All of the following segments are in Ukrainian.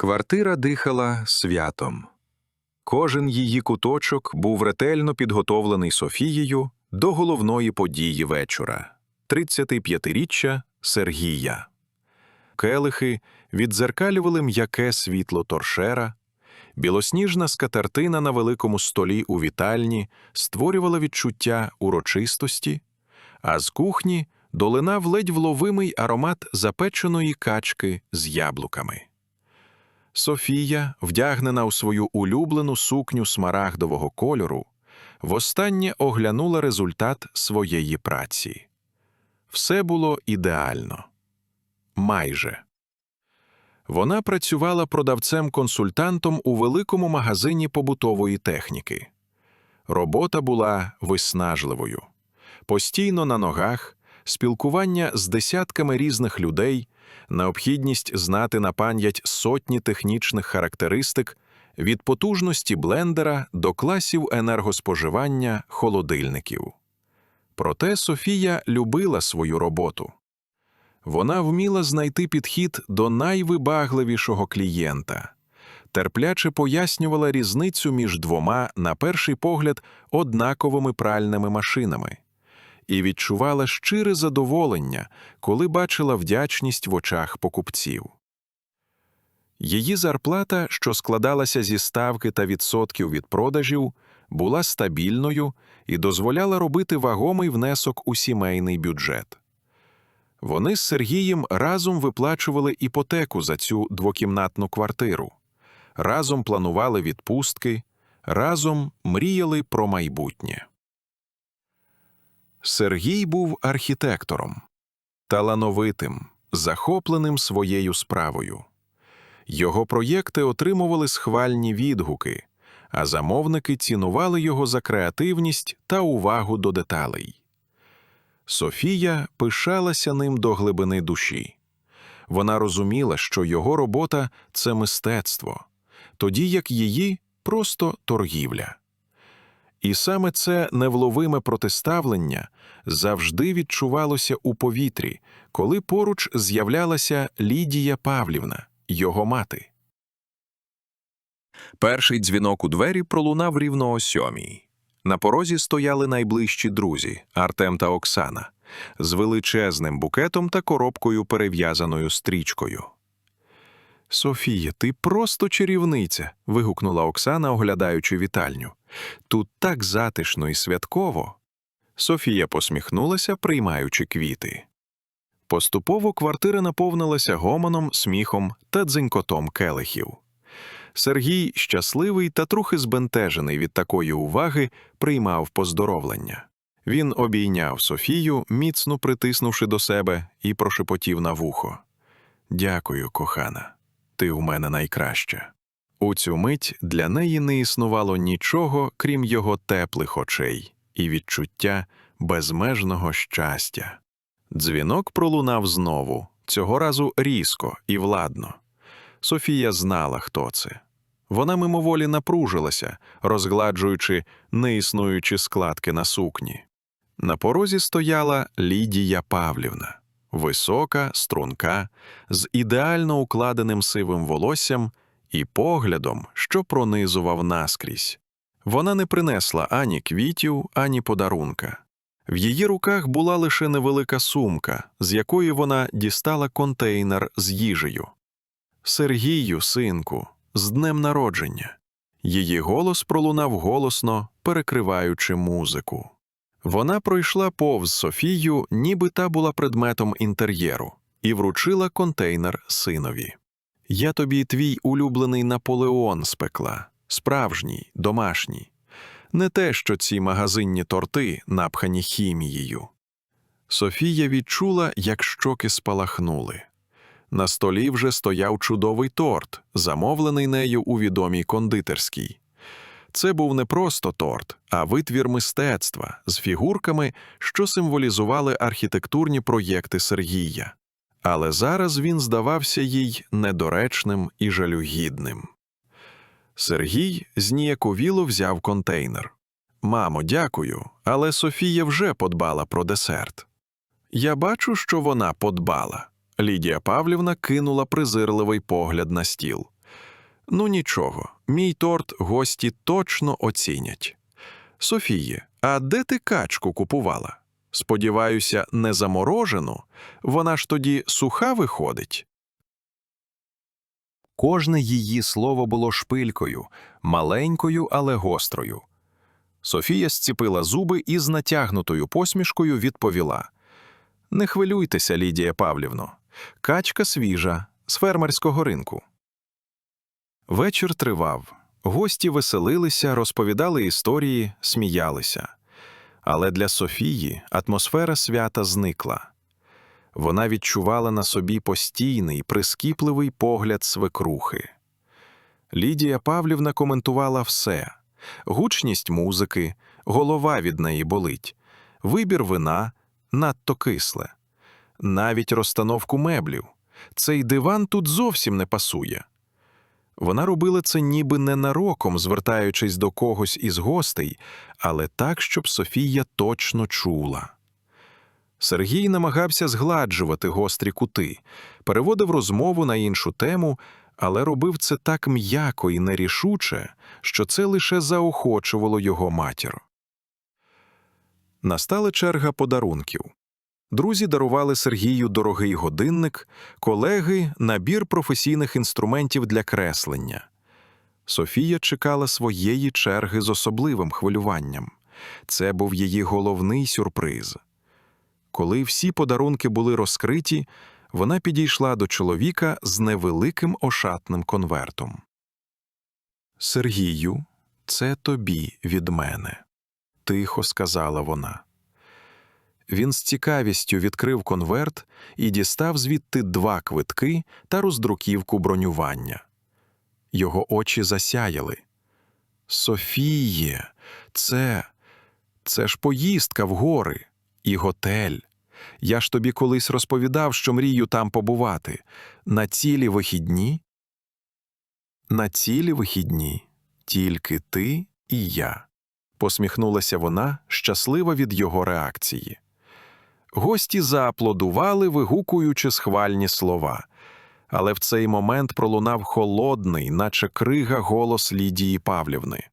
Квартира дихала святом. Кожен її куточок був ретельно підготовлений Софією до головної події вечора 35-річчя Сергія. Келихи віддзеркалювали м'яке світло торшера, білосніжна скатертина на великому столі у вітальні створювала відчуття урочистості, а з кухні долинав ледь вловимий аромат запеченої качки з яблуками. Софія, вдягнена у свою улюблену сукню смарагдового кольору, востаннє оглянула результат своєї праці. Все було ідеально. Майже. Вона працювала продавцем-консультантом у великому магазині побутової техніки. Робота була виснажливою. Постійно на ногах, спілкування з десятками різних людей, необхідність знати на пам'ять сотні технічних характеристик від потужності блендера до класів енергоспоживання холодильників. Проте Софія любила свою роботу. Вона вміла знайти підхід до найвибагливішого клієнта, терпляче пояснювала різницю між двома, на перший погляд, однаковими пральними машинами і відчувала щире задоволення, коли бачила вдячність в очах покупців. Її зарплата, що складалася зі ставки та відсотків від продажів, була стабільною і дозволяла робити вагомий внесок у сімейний бюджет. Вони з Сергієм разом виплачували іпотеку за цю двокімнатну квартиру, разом планували відпустки, разом мріяли про майбутнє. Сергій був архітектором, талановитим, захопленим своєю справою. Його проєкти отримували схвальні відгуки, а замовники цінували його за креативність та увагу до деталей. Софія пишалася ним до глибини душі. Вона розуміла, що його робота це мистецтво, тоді як її просто торгівля. І саме це невловиме протиставлення завжди відчувалося у повітрі, коли поруч з'являлася Лідія Павлівна, його мати. Перший дзвінок у двері пролунав рівно о сьомій. На порозі стояли найближчі друзі Артем та Оксана з величезним букетом та коробкою, перев'язаною стрічкою. Софія, ти просто чарівниця. вигукнула Оксана, оглядаючи вітальню. Тут так затишно і святково. Софія посміхнулася, приймаючи квіти. Поступово квартира наповнилася гомоном, сміхом та дзенькотом келихів. Сергій, щасливий та трохи збентежений від такої уваги, приймав поздоровлення. Він обійняв Софію, міцно притиснувши до себе, і прошепотів на вухо. Дякую, кохана, ти у мене найкраща. У цю мить для неї не існувало нічого, крім його теплих очей і відчуття безмежного щастя. Дзвінок пролунав знову, цього разу різко і владно. Софія знала, хто це. Вона мимоволі напружилася, розгладжуючи неіснуючі складки на сукні. На порозі стояла Лідія Павлівна, висока, струнка, з ідеально укладеним сивим волоссям і поглядом, що пронизував наскрізь. Вона не принесла ані квітів, ані подарунка. В її руках була лише невелика сумка, з якої вона дістала контейнер з їжею. Сергію, синку, з днем народження. Її голос пролунав голосно, перекриваючи музику. Вона пройшла повз Софію, ніби та була предметом інтер'єру, і вручила контейнер синові. Я тобі твій улюблений Наполеон спекла, справжній, домашній, не те, що ці магазинні торти, напхані хімією. Софія відчула, як щоки спалахнули. На столі вже стояв чудовий торт, замовлений нею у відомій кондитерській. Це був не просто торт, а витвір мистецтва з фігурками, що символізували архітектурні проєкти Сергія. Але зараз він здавався їй недоречним і жалюгідним. Сергій зніяковіло взяв контейнер. Мамо, дякую, але Софія вже подбала про десерт. Я бачу, що вона подбала. Лідія Павлівна кинула презирливий погляд на стіл. Ну нічого, мій торт гості точно оцінять. Софіє, а де ти качку купувала? Сподіваюся, не заморожену? Вона ж тоді суха виходить. Кожне її слово було шпилькою, маленькою, але гострою. Софія зціпила зуби і з натягнутою посмішкою відповіла: Не хвилюйтеся, Лідія Павлівно. Качка свіжа, з фермерського ринку. Вечір тривав. Гості веселилися, розповідали історії, сміялися. Але для Софії атмосфера свята зникла. Вона відчувала на собі постійний, прискіпливий погляд свекрухи. Лідія Павлівна коментувала все гучність музики, голова від неї болить, вибір вина надто кисле, навіть розстановку меблів. Цей диван тут зовсім не пасує. Вона робила це ніби ненароком, звертаючись до когось із гостей, але так, щоб Софія точно чула. Сергій намагався згладжувати гострі кути, переводив розмову на іншу тему, але робив це так м'яко і нерішуче, що це лише заохочувало його матір. Настала черга подарунків. Друзі дарували Сергію дорогий годинник, колеги набір професійних інструментів для креслення. Софія чекала своєї черги з особливим хвилюванням. Це був її головний сюрприз. Коли всі подарунки були розкриті, вона підійшла до чоловіка з невеликим ошатним конвертом. Сергію, це тобі від мене, тихо сказала вона. Він з цікавістю відкрив конверт і дістав звідти два квитки та роздруківку бронювання. Його очі засяяли. Софіє, це, це ж поїздка в гори і готель. Я ж тобі колись розповідав, що мрію там побувати. На цілі вихідні? На цілі вихідні, тільки ти і я, посміхнулася вона, щаслива від його реакції. Гості зааплодували, вигукуючи схвальні слова. Але в цей момент пролунав холодний, наче крига голос Лідії Павлівни.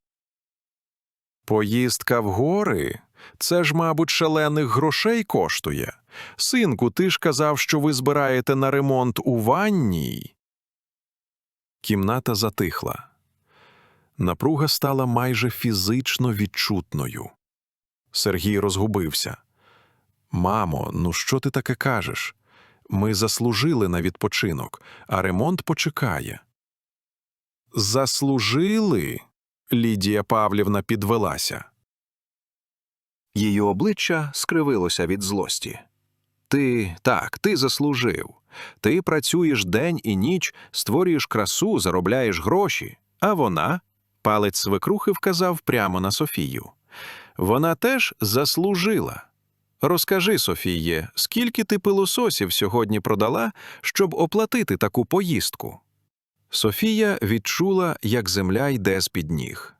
Поїздка в гори? Це ж, мабуть, шалених грошей коштує. Синку, ти ж казав, що ви збираєте на ремонт у ванній. Кімната затихла. Напруга стала майже фізично відчутною. Сергій розгубився. Мамо, ну що ти таке кажеш? Ми заслужили на відпочинок, а ремонт почекає. Заслужили? Лідія Павлівна підвелася. Її обличчя скривилося від злості. Ти так, ти заслужив. Ти працюєш день і ніч, створюєш красу, заробляєш гроші, а вона, палець свекрухи вказав прямо на Софію. Вона теж заслужила. Розкажи, Софіє, скільки ти пилососів сьогодні продала, щоб оплатити таку поїздку? Софія відчула, як земля йде з під ніг.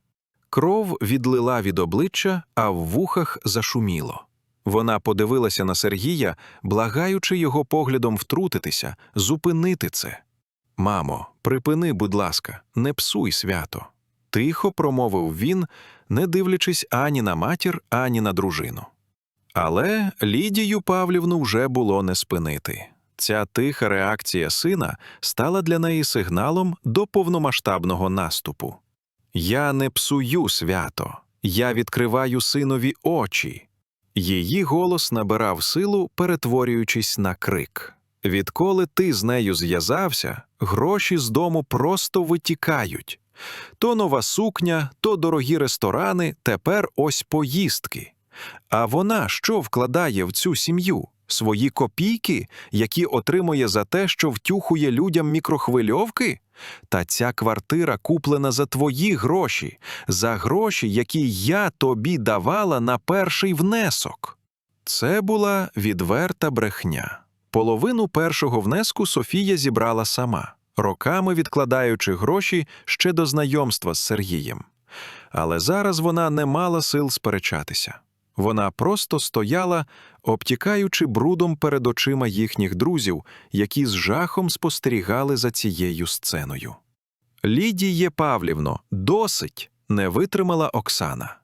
Кров відлила від обличчя, а в вухах зашуміло. Вона подивилася на Сергія, благаючи його поглядом втрутитися, зупинити це. Мамо, припини, будь ласка, не псуй свято. Тихо промовив він, не дивлячись ані на матір, ані на дружину. Але Лідію Павлівну вже було не спинити. Ця тиха реакція сина стала для неї сигналом до повномасштабного наступу. Я не псую свято, я відкриваю синові очі. Її голос набирав силу, перетворюючись на крик. Відколи ти з нею зв'язався, гроші з дому просто витікають. То нова сукня, то дорогі ресторани, тепер ось поїздки. А вона що вкладає в цю сім'ю? Свої копійки, які отримує за те, що втюхує людям мікрохвильовки? Та ця квартира куплена за твої гроші, за гроші, які я тобі давала на перший внесок. Це була відверта брехня. Половину першого внеску Софія зібрала сама, роками відкладаючи гроші ще до знайомства з Сергієм. Але зараз вона не мала сил сперечатися. Вона просто стояла, обтікаючи брудом перед очима їхніх друзів, які з жахом спостерігали за цією сценою. Лідіє Павлівно, досить, не витримала Оксана.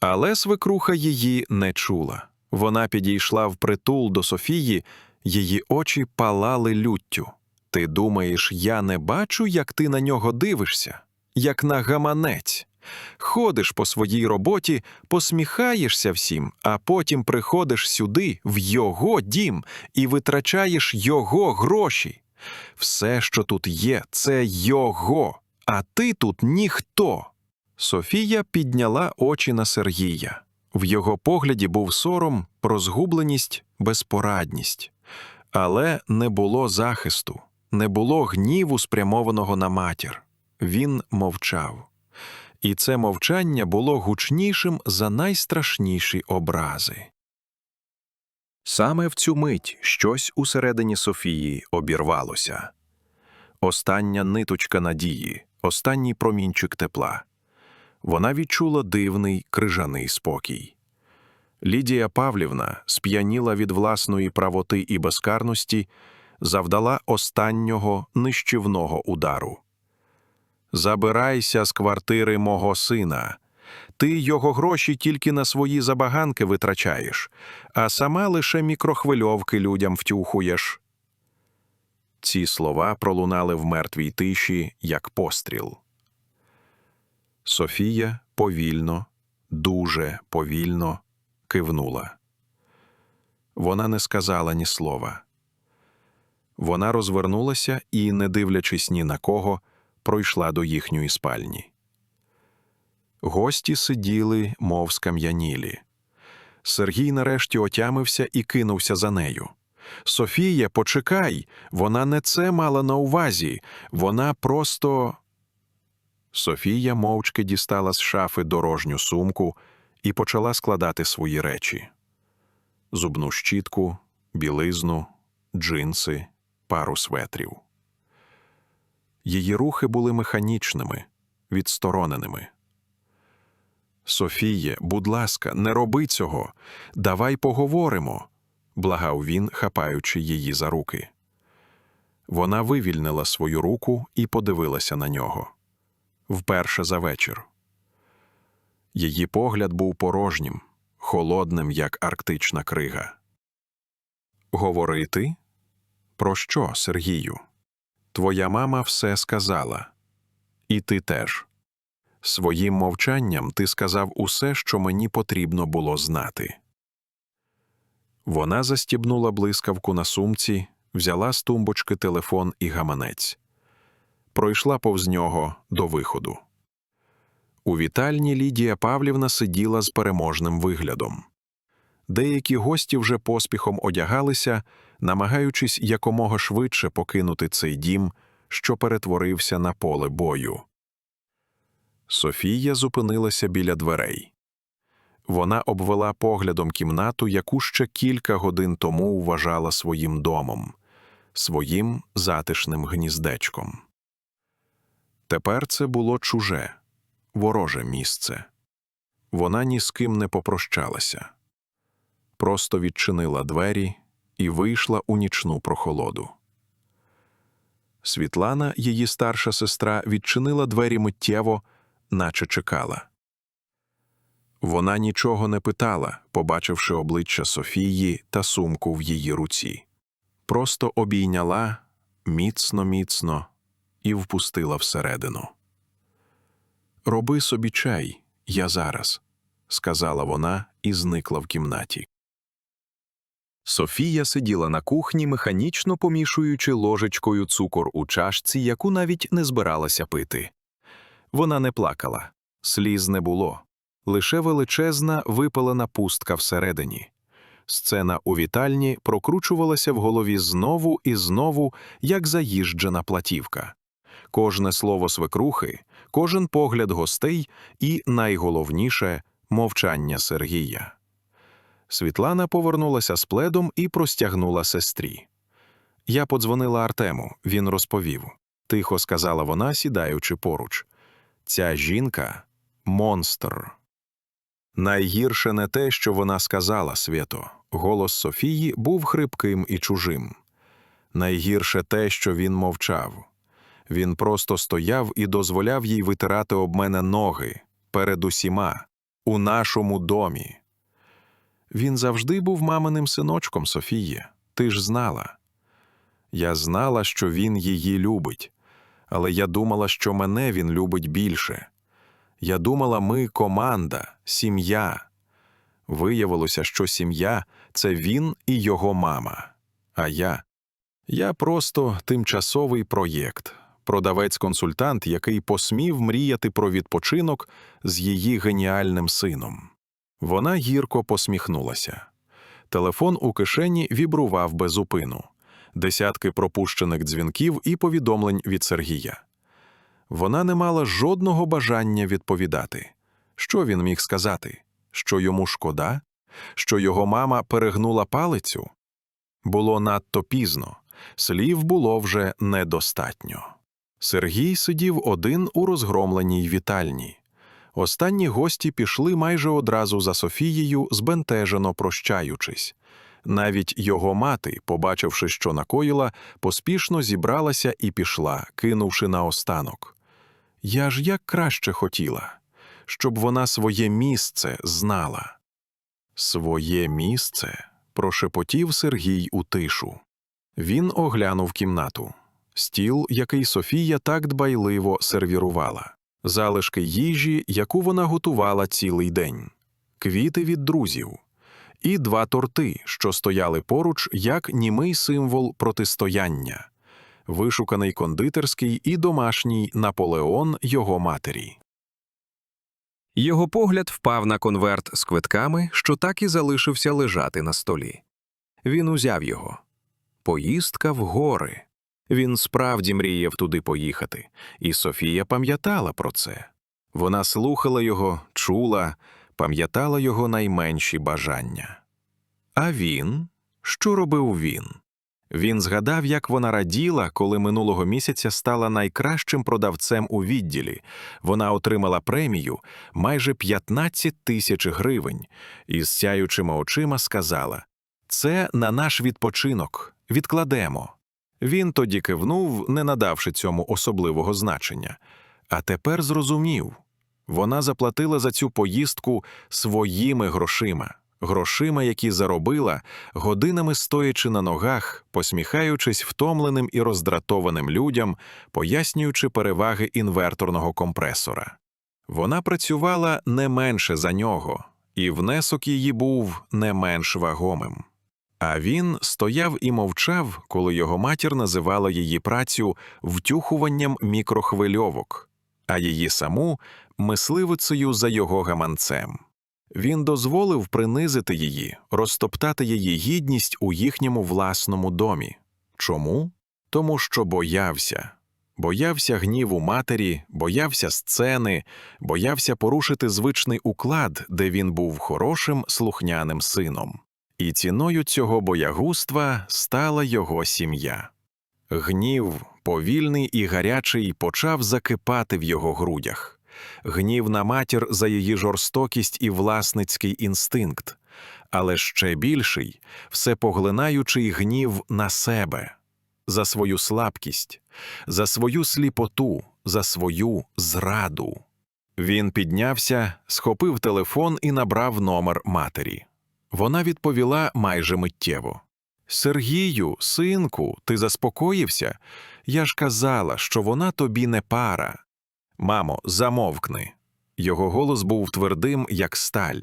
Але свекруха її не чула. Вона підійшла впритул до Софії, її очі палали люттю. Ти думаєш, я не бачу, як ти на нього дивишся, як на гаманець. Ходиш по своїй роботі, посміхаєшся всім, а потім приходиш сюди, в його дім, і витрачаєш його гроші. Все, що тут є, це його, а ти тут ніхто. Софія підняла очі на Сергія. В його погляді був сором, розгубленість, безпорадність. Але не було захисту, не було гніву, спрямованого на матір. Він мовчав. І це мовчання було гучнішим за найстрашніші образи. Саме в цю мить щось усередині Софії обірвалося. Остання ниточка надії, останній промінчик тепла. Вона відчула дивний крижаний спокій. Лідія Павлівна сп'яніла від власної правоти і безкарності, завдала останнього нищівного удару. Забирайся з квартири мого сина. Ти його гроші тільки на свої забаганки витрачаєш, а сама лише мікрохвильовки людям втюхуєш. Ці слова пролунали в мертвій тиші, як постріл. Софія повільно, дуже повільно кивнула. Вона не сказала ні слова. Вона розвернулася і, не дивлячись ні на кого, пройшла до їхньої спальні. Гості сиділи, мов скам'янілі. Сергій нарешті отямився і кинувся за нею. Софія, почекай, вона не це мала на увазі, вона просто. Софія мовчки дістала з шафи дорожню сумку і почала складати свої речі: зубну щітку, білизну, джинси, пару светрів. Її рухи були механічними, відстороненими. Софіє, будь ласка, не роби цього. Давай поговоримо, благав він, хапаючи її за руки. Вона вивільнила свою руку і подивилася на нього вперше за вечір. Її погляд був порожнім, холодним, як арктична крига. Говорити? Про що, Сергію? Твоя мама все сказала. І ти теж. Своїм мовчанням ти сказав усе, що мені потрібно було знати. Вона застібнула блискавку на сумці, взяла з тумбочки телефон і гаманець. Пройшла повз нього до виходу. У вітальні Лідія Павлівна сиділа з переможним виглядом. Деякі гості вже поспіхом одягалися, намагаючись якомога швидше покинути цей дім, що перетворився на поле бою. Софія зупинилася біля дверей. Вона обвела поглядом кімнату, яку ще кілька годин тому вважала своїм домом, своїм затишним гніздечком. Тепер це було чуже, вороже місце. Вона ні з ким не попрощалася, просто відчинила двері і вийшла у нічну прохолоду. Світлана, її старша сестра, відчинила двері миттєво, наче чекала. Вона нічого не питала, побачивши обличчя Софії та сумку в її руці. Просто обійняла міцно, міцно і впустила всередину. Роби собі чай, я зараз, сказала вона і зникла в кімнаті. Софія сиділа на кухні, механічно помішуючи ложечкою цукор у чашці, яку навіть не збиралася пити. Вона не плакала, сліз не було, лише величезна випалена пустка всередині. Сцена у вітальні прокручувалася в голові знову і знову, як заїжджена платівка. Кожне слово свекрухи, кожен погляд гостей і, найголовніше, мовчання Сергія. Світлана повернулася з пледом і простягнула сестрі. Я подзвонила Артему, він розповів. Тихо сказала вона, сідаючи поруч. Ця жінка монстр. Найгірше не те, що вона сказала свято. Голос Софії був хрипким і чужим. Найгірше те, що він мовчав. Він просто стояв і дозволяв їй витирати об мене ноги перед усіма, у нашому домі. Він завжди був маминим синочком, Софіє. Ти ж знала. Я знала, що він її любить, але я думала, що мене він любить більше. Я думала, ми команда, сім'я. Виявилося, що сім'я це він і його мама. А я. Я просто тимчасовий проєкт, продавець-консультант, який посмів мріяти про відпочинок з її геніальним сином. Вона гірко посміхнулася. Телефон у кишені вібрував без упину. Десятки пропущених дзвінків і повідомлень від Сергія. Вона не мала жодного бажання відповідати. Що він міг сказати? Що йому шкода? Що його мама перегнула палицю? Було надто пізно, слів було вже недостатньо. Сергій сидів один у розгромленій вітальні. Останні гості пішли майже одразу за Софією, збентежено прощаючись. Навіть його мати, побачивши, що накоїла, поспішно зібралася і пішла, кинувши наостанок. Я ж як краще хотіла, щоб вона своє місце знала. Своє місце? прошепотів Сергій у тишу. Він оглянув кімнату. Стіл, який Софія так дбайливо сервірувала, залишки їжі, яку вона готувала цілий день, квіти від друзів, і два торти, що стояли поруч як німий символ протистояння, вишуканий кондитерський і домашній Наполеон його матері. Його погляд впав на конверт з квитками, що так і залишився лежати на столі. Він узяв його. Поїздка в гори. Він справді мріяв туди поїхати, і Софія пам'ятала про це. Вона слухала його, чула, пам'ятала його найменші бажання. А він? Що робив він? Він згадав, як вона раділа, коли минулого місяця стала найкращим продавцем у відділі. Вона отримала премію майже 15 тисяч гривень і з сяючими очима сказала: Це на наш відпочинок, відкладемо. Він тоді кивнув, не надавши цьому особливого значення. А тепер зрозумів вона заплатила за цю поїздку своїми грошима, грошима, які заробила, годинами стоячи на ногах, посміхаючись втомленим і роздратованим людям, пояснюючи переваги інверторного компресора. Вона працювала не менше за нього, і внесок її був не менш вагомим. А він стояв і мовчав, коли його матір називала її працю втюхуванням мікрохвильовок, а її саму мисливицею за його гаманцем. Він дозволив принизити її, розтоптати її гідність у їхньому власному домі. Чому? Тому що боявся. Боявся гніву матері, боявся сцени, боявся порушити звичний уклад, де він був хорошим слухняним сином. І ціною цього боягузтва стала його сім'я. Гнів, повільний і гарячий, почав закипати в його грудях. Гнів на матір за її жорстокість і власницький інстинкт, але ще більший, всепоглинаючий гнів на себе, за свою слабкість, за свою сліпоту, за свою зраду. Він піднявся, схопив телефон і набрав номер матері. Вона відповіла майже миттєво. Сергію, синку, ти заспокоївся? Я ж казала, що вона тобі не пара. Мамо, замовкни. Його голос був твердим, як сталь.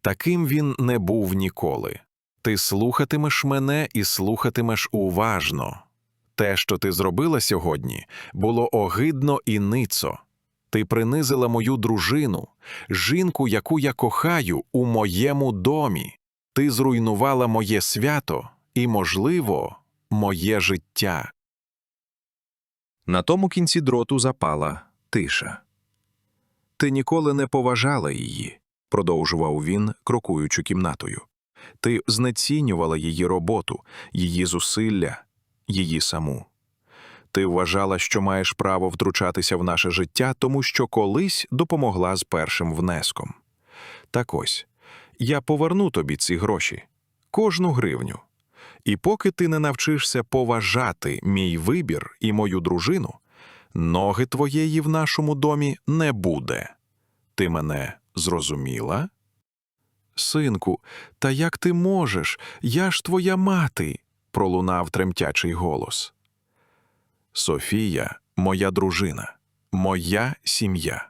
Таким він не був ніколи. Ти слухатимеш мене і слухатимеш уважно. Те, що ти зробила сьогодні, було огидно і ницо. Ти принизила мою дружину, жінку, яку я кохаю, у моєму домі. Ти зруйнувала моє свято і, можливо, моє життя. На тому кінці дроту запала тиша. Ти ніколи не поважала її, продовжував він, крокуючи кімнатою. Ти знецінювала її роботу, її зусилля, її саму. Ти вважала, що маєш право втручатися в наше життя, тому що колись допомогла з першим внеском. Так ось я поверну тобі ці гроші, кожну гривню. І поки ти не навчишся поважати мій вибір і мою дружину, Ноги твоєї в нашому домі не буде. Ти мене зрозуміла? Синку, та як ти можеш? Я ж твоя мати, пролунав тремтячий голос. Софія, моя дружина, моя сім'я.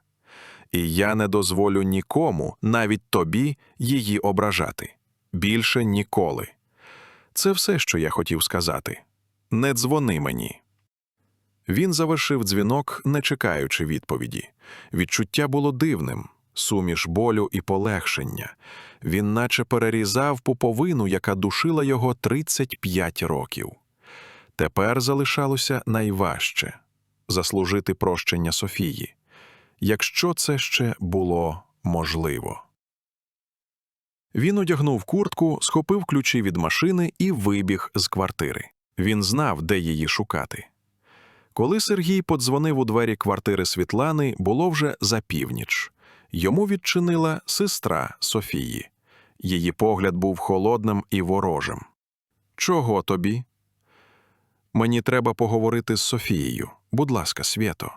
І я не дозволю нікому, навіть тобі, її ображати. Більше ніколи. Це все, що я хотів сказати. Не дзвони мені. Він завершив дзвінок, не чекаючи відповіді. Відчуття було дивним, суміш болю і полегшення. Він наче перерізав пуповину, яка душила його 35 років. Тепер залишалося найважче заслужити прощення Софії, якщо це ще було можливо. Він одягнув куртку, схопив ключі від машини і вибіг з квартири. Він знав, де її шукати. Коли Сергій подзвонив у двері квартири Світлани, було вже за північ. Йому відчинила сестра Софії. Її погляд був холодним і ворожим. Чого тобі? Мені треба поговорити з Софією. Будь ласка, Свєто.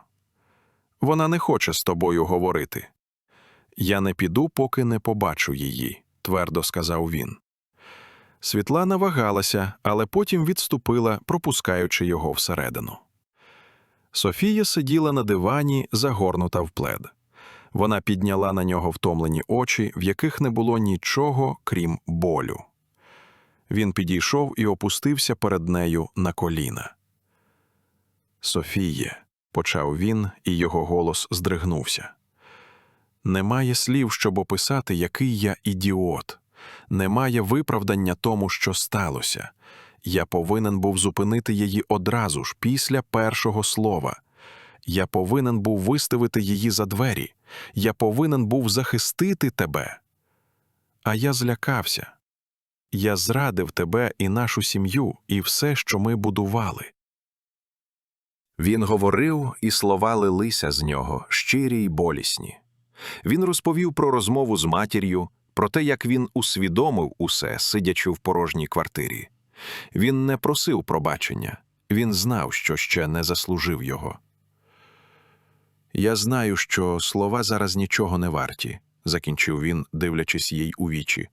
Вона не хоче з тобою говорити. Я не піду, поки не побачу її, твердо сказав він. Світлана вагалася, але потім відступила, пропускаючи його всередину. Софія сиділа на дивані, загорнута в плед. Вона підняла на нього втомлені очі, в яких не було нічого, крім болю. Він підійшов і опустився перед нею на коліна. Софіє, почав він, і його голос здригнувся. Немає слів, щоб описати, який я ідіот. Немає виправдання тому, що сталося. Я повинен був зупинити її одразу ж, після першого слова. Я повинен був виставити її за двері. Я повинен був захистити тебе. А я злякався. Я зрадив тебе і нашу сім'ю, і все, що ми будували. Він говорив, і слова лилися з нього, щирі й болісні. Він розповів про розмову з матір'ю, про те, як він усвідомив усе, сидячи в порожній квартирі. Він не просив пробачення, він знав, що ще не заслужив його. Я знаю, що слова зараз нічого не варті, закінчив він, дивлячись їй у вічі.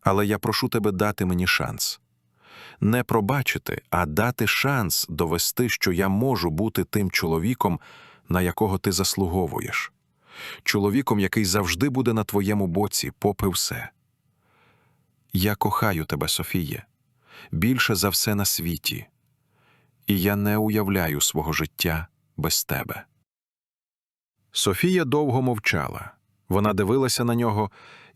Але я прошу тебе дати мені шанс. Не пробачити, а дати шанс довести, що я можу бути тим чоловіком, на якого ти заслуговуєш, чоловіком, який завжди буде на твоєму боці, попри все. Я кохаю тебе, Софіє, більше за все на світі, і я не уявляю свого життя без тебе. Софія довго мовчала. Вона дивилася на нього,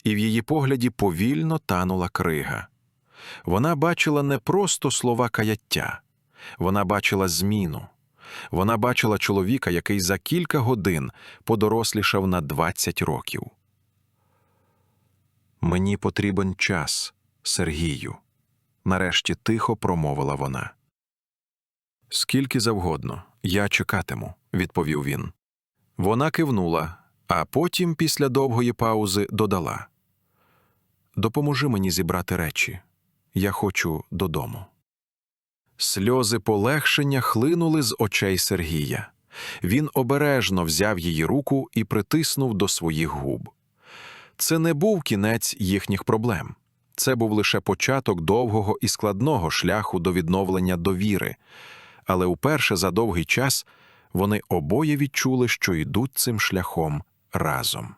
і в її погляді повільно танула крига. Вона бачила не просто слова каяття, вона бачила зміну. Вона бачила чоловіка, який за кілька годин подорослішав на 20 років. Мені потрібен час, Сергію, нарешті тихо промовила вона. Скільки завгодно, я чекатиму, відповів він. Вона кивнула, а потім, після довгої паузи, додала: Допоможи мені зібрати речі. Я хочу додому. Сльози полегшення хлинули з очей Сергія. Він обережно взяв її руку і притиснув до своїх губ. Це не був кінець їхніх проблем. Це був лише початок довгого і складного шляху до відновлення довіри, але уперше за довгий час вони обоє відчули, що йдуть цим шляхом разом.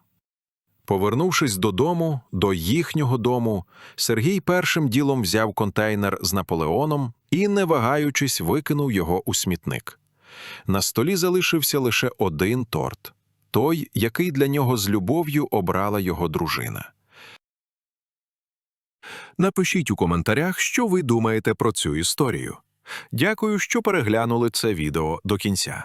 Повернувшись додому, до їхнього дому, Сергій першим ділом взяв контейнер з Наполеоном і, не вагаючись, викинув його у смітник. На столі залишився лише один торт той, який для нього з любов'ю обрала його дружина. Напишіть у коментарях, що ви думаєте про цю історію. Дякую, що переглянули це відео до кінця.